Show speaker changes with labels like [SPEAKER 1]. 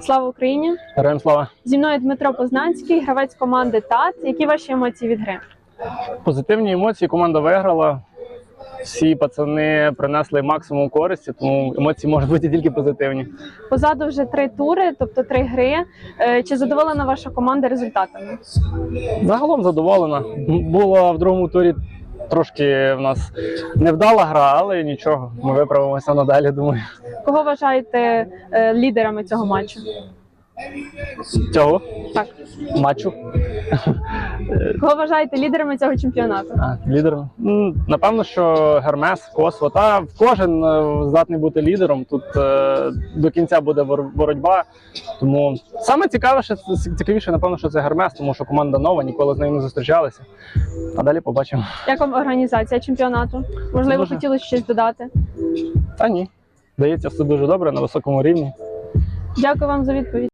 [SPEAKER 1] Слава Україні!
[SPEAKER 2] Героям слава.
[SPEAKER 1] Зі мною Дмитро Познанський, гравець команди ТАТ. Які ваші емоції від гри?
[SPEAKER 2] Позитивні емоції. Команда виграла. Всі пацани принесли максимум користі, тому емоції можуть бути тільки позитивні.
[SPEAKER 1] Позаду вже три тури, тобто три гри. Е, Чи задоволена ваша команда результатами?
[SPEAKER 2] Загалом задоволена. Була в другому турі трошки в нас невдала гра, але нічого. Ми виправимося надалі. Думаю,
[SPEAKER 1] Кого вважаєте е, лідерами цього матчу?
[SPEAKER 2] Цього
[SPEAKER 1] Так,
[SPEAKER 2] матчу.
[SPEAKER 1] кого вважаєте лідерами цього чемпіонату?
[SPEAKER 2] А, лідером. М, Напевно, що Гермес, Косво. Та кожен е, здатний бути лідером. Тут е, до кінця буде боротьба. Тому саме цікавіше, цікавіше, напевно, що це Гермес, тому що команда нова, ніколи з нею не зустрічалися. А далі побачимо.
[SPEAKER 1] Як вам організація чемпіонату? Можливо,
[SPEAKER 2] Дуже.
[SPEAKER 1] хотілося щось додати?
[SPEAKER 2] Та ні. Здається, все дуже добре на високому рівні.
[SPEAKER 1] Дякую вам за відповідь.